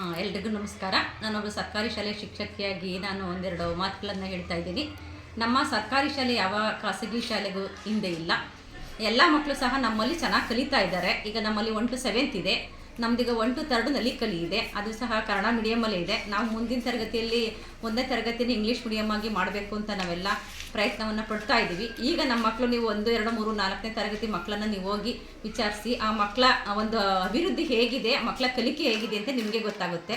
ಎಲ್ರಿಗೂ ನಮಸ್ಕಾರ. ನಾನೊಬ್ಬ ಸರ್ಕಾರಿ ಶಾಲೆ ಶಿಕ್ಷಕಿಯಾಗಿ ನಾನು ಒಂದೆರಡು ಮಾತುಗಳನ್ನು ಹೇಳ್ತಾ ಇದ್ದೀನಿ. ನಮ್ಮ ಸರ್ಕಾರಿ ಶಾಲೆ ಯಾವ ಖಾಸಗಿ ಶಾಲೆಗೂ ಹಿಂದೆ ಇಲ್ಲ. ಎಲ್ಲ ಮಕ್ಕಳು ಸಹ ನಮ್ಮಲ್ಲಿ ಚೆನ್ನಾಗಿ ಕಲಿತಾ ಇದ್ದಾರೆ. ಈಗ ನಮ್ಮಲ್ಲಿ ಒನ್ ಟು ಸೆವೆಂತ್ ಇದೆ. ನಮ್ದೀಗ one to third Nali Kali ಇದೆ. ಅದು ಸಹ ಕನ್ನಡ ಮೀಡಿಯಮಲ್ಲೇ ಇದೆ. ನಾವು ಮುಂದಿನ ತರಗತಿಯಲ್ಲಿ ಒಂದನೇ ತರಗತಿನ ಇಂಗ್ಲೀಷ್ ಆಗಿ ಮಾಡಬೇಕು ಅಂತ ನಾವೆಲ್ಲ ಪ್ರಯತ್ನವನ್ನು ಪಡ್ತಾ ಇದ್ದೀವಿ. ಈಗ ನಮ್ಮ ಮಕ್ಕಳು ನೀವು ಒಂದು, ಎರಡು, ಮೂರು, ನಾಲ್ಕನೇ ತರಗತಿ ಮಕ್ಕಳನ್ನ ನೀವು ಹೋಗಿ ವಿಚಾರಿಸಿ ಆ ಮಕ್ಕಳ ಒಂದು ಅಭಿವೃದ್ಧಿ ಹೇಗಿದೆ ಮಕ್ಕಳ ಕಲಿಕೆ ಹೇಗಿದೆ ಅಂತ ನಿಮಗೆ ಗೊತ್ತಾಗುತ್ತೆ.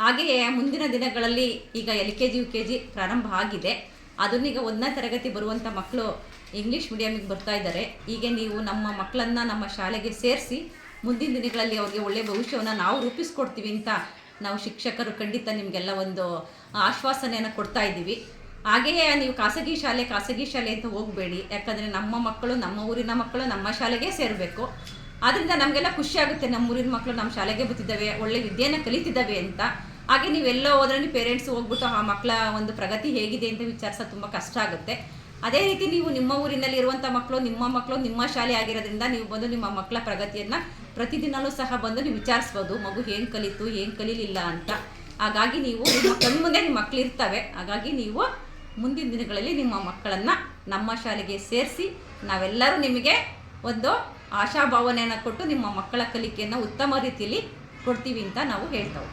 ಹಾಗೆಯೇ ಮುಂದಿನ ದಿನಗಳಲ್ಲಿ ಈಗ L K G, U K G ಪ್ರಾರಂಭ ಆಗಿದೆ. ಅದನ್ನೀಗ ಒಂದನೇ ತರಗತಿ ಬರುವಂಥ ಮಕ್ಕಳು ಇಂಗ್ಲೀಷ್ ಮೀಡಿಯಮಿಗೆ ಬರ್ತಾ ಇದ್ದಾರೆ. ಹೀಗೆ ನೀವು ನಮ್ಮ ಮಕ್ಕಳನ್ನು ನಮ್ಮ ಶಾಲೆಗೆ ಸೇರಿಸಿ ಮುಂದಿನ ದಿನಗಳಲ್ಲಿ ಅವ್ರಿಗೆ ಒಳ್ಳೆಯ ಭವಿಷ್ಯವನ್ನು ನಾವು ರೂಪಿಸ್ಕೊಡ್ತೀವಿ ಅಂತ ನಾವು ಶಿಕ್ಷಕರು ಖಂಡಿತ ನಿಮಗೆಲ್ಲ ಒಂದು ಆಶ್ವಾಸನೆಯನ್ನು ಕೊಡ್ತಾ ಇದ್ದೀವಿ. ಹಾಗೆಯೇ ನೀವು ಖಾಸಗಿ ಶಾಲೆ ಖಾಸಗಿ ಶಾಲೆ ಅಂತ ಹೋಗಬೇಡಿ. ಯಾಕಂದರೆ ನಮ್ಮ ಮಕ್ಕಳು ನಮ್ಮ ಊರಿನ ಮಕ್ಕಳು ನಮ್ಮ ಶಾಲೆಗೆ ಸೇರಬೇಕು. ಆದ್ದರಿಂದ ನಮಗೆಲ್ಲ ಖುಷಿ ಆಗುತ್ತೆ. ನಮ್ಮ ಊರಿನ ಮಕ್ಕಳು ನಮ್ಮ ಶಾಲೆಗೆ ಬರ್ತಿದ್ದಾವೆ, ಒಳ್ಳೆ ವಿದ್ಯೆಯನ್ನು ಕಲಿತಿದ್ದಾವೆ ಅಂತ. ಹಾಗೆ ನೀವೆಲ್ಲೋ ಹೋದ್ರೆ ಪೇರೆಂಟ್ಸ್ ಹೋಗ್ಬಿಟ್ಟು ಆ ಮಕ್ಕಳ ಒಂದು ಪ್ರಗತಿ ಹೇಗಿದೆ ಅಂತ ವಿಚಾರಿಸೋದು ತುಂಬ ಕಷ್ಟ ಆಗುತ್ತೆ. ಅದೇ ರೀತಿ ನೀವು ನಿಮ್ಮ ಊರಿನಲ್ಲಿ ಇರುವಂಥ ಮಕ್ಕಳು ನಿಮ್ಮ ಮಕ್ಕಳು ನಿಮ್ಮ ಶಾಲೆ ಆಗಿರೋದ್ರಿಂದ ನೀವು ಬಂದು ನಿಮ್ಮ ಮಕ್ಕಳ ಪ್ರಗತಿಯನ್ನು ಪ್ರತಿದಿನವೂ ಸಹ ಬಂದು ನೀವು ವಿಚಾರಿಸ್ಬೋದು. ಮಗು ಏನು ಕಲಿತು, ಏನು ಕಲೀಲಿಲ್ಲ ಅಂತ. ಹಾಗಾಗಿ ನೀವು ನಿಮ್ಮ ಮುಂದೆ ನಿಮ್ಮ ಮಕ್ಕಳು ಇರ್ತವೆ. ಹಾಗಾಗಿ ನೀವು ಮುಂದಿನ ದಿನಗಳಲ್ಲಿ ನಿಮ್ಮ ಮಕ್ಕಳನ್ನು ನಮ್ಮ ಶಾಲೆಗೆ ಸೇರಿಸಿ ನಾವೆಲ್ಲರೂ ನಿಮಗೆ ಒಂದು ಆಶಾಭಾವನೆಯನ್ನು ಕೊಟ್ಟು ನಿಮ್ಮ ಮಕ್ಕಳ ಕಲಿಕೆಯನ್ನು ಉತ್ತಮ ರೀತಿಯಲ್ಲಿ ಕೊಡ್ತೀವಿ ಅಂತ ನಾವು ಹೇಳ್ತಾವೆ.